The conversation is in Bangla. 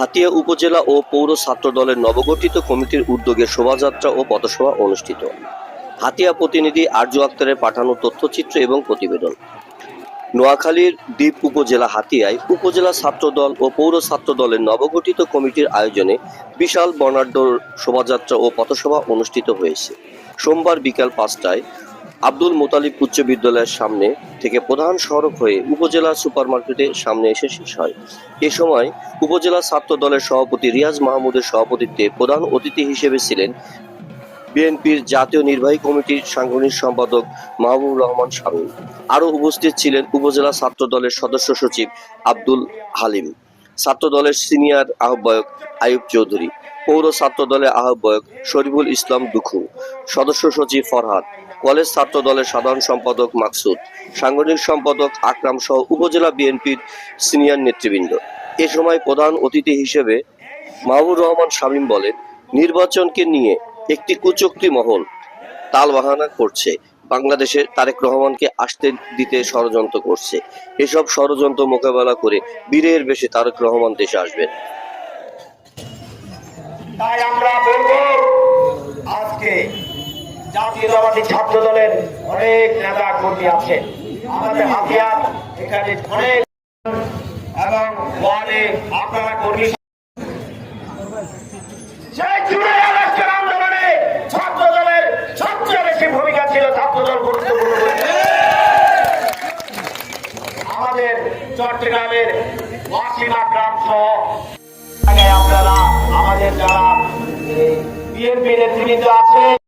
হাতিয়া উপজেলা ও পৌর ছাত্র দলের নবগঠিত কমিটির উদ্যোগে শোভাযাত্রা ও পথসভা অনুষ্ঠিত। হাতিয়া প্রতিনিধি আরজু আক্তারের পাঠানো তথ্যচিত্র এবং প্রতিবেদন। নোয়াখালীর দ্বীপ উপজেলা হাতিয়ায় উপজেলা ছাত্র দল ও পৌর ছাত্র দলের নবগঠিত কমিটির আয়োজনে বিশাল বর্ণাঢ্য শোভাযাত্রা ও পথসভা অনুষ্ঠিত হয়েছে। সোমবার বিকাল পাঁচটায় আব্দুল মোতালিব উচ্চ বিদ্যালয়ের সামনে থেকে প্রধান সড়ক হয়ে উপজেলা সুপার সুপারমার্কেটের সামনে এসে শেষ হয়। এ সময় উপজেলা ছাত্র দলের সভাপতি রিয়াজ মাহমুদের সভাপতিত্বে প্রধান অতিথি হিসেবে ছিলেন বিএনপির জাতীয় নির্বাহী কমিটির সাংগঠনিক সম্পাদক মাহবুব রহমান শামীম। আরও উপস্থিত ছিলেন উপজেলা ছাত্র দলের সদস্য সচিব আব্দুল হালিম, ছাত্র দলের সিনিয়র আহ্বায়ক আয়ুব চৌধুরী, পৌর ছাত্র দলের আহ্বায়ক শরীফুল ইসলাম দুখু, সদস্য সচিব ফরহাদ কলেজ ছাত্র দলের সাধারণ সম্পাদক মাকসুদ, সাংগঠনিক সম্পাদক আকরাম সহ উপজেলা বিএনপির সিনিয়র নেতৃবৃন্দ। এ সময় প্রধান অতিথি হিসেবে মাহবুব রহমান শামীম বলেন, নির্বাচনকে নিয়ে একটি কুচক্রি মহল তালবাহানা করছে। বাংলাদেশে তারেক রহমানকে আসতে দিতে ষড়যন্ত্র করছে। এসব ষড়যন্ত্র মোকাবেলা করে বীরের বেশি তারেক রহমান দেশে আসবেন। তাই আমরা বলব জাতীয়তাবাদী ছাত্র দলের অনেক নেতা কর্মী আছে। আমাদের ভূমিকা ছিল ছাত্র আমাদের চট্টগ্রামের ওয়াসিমা গ্রাম সহ আপনারা, আমাদের যারা বিএনপি নেতৃবৃন্দ আছে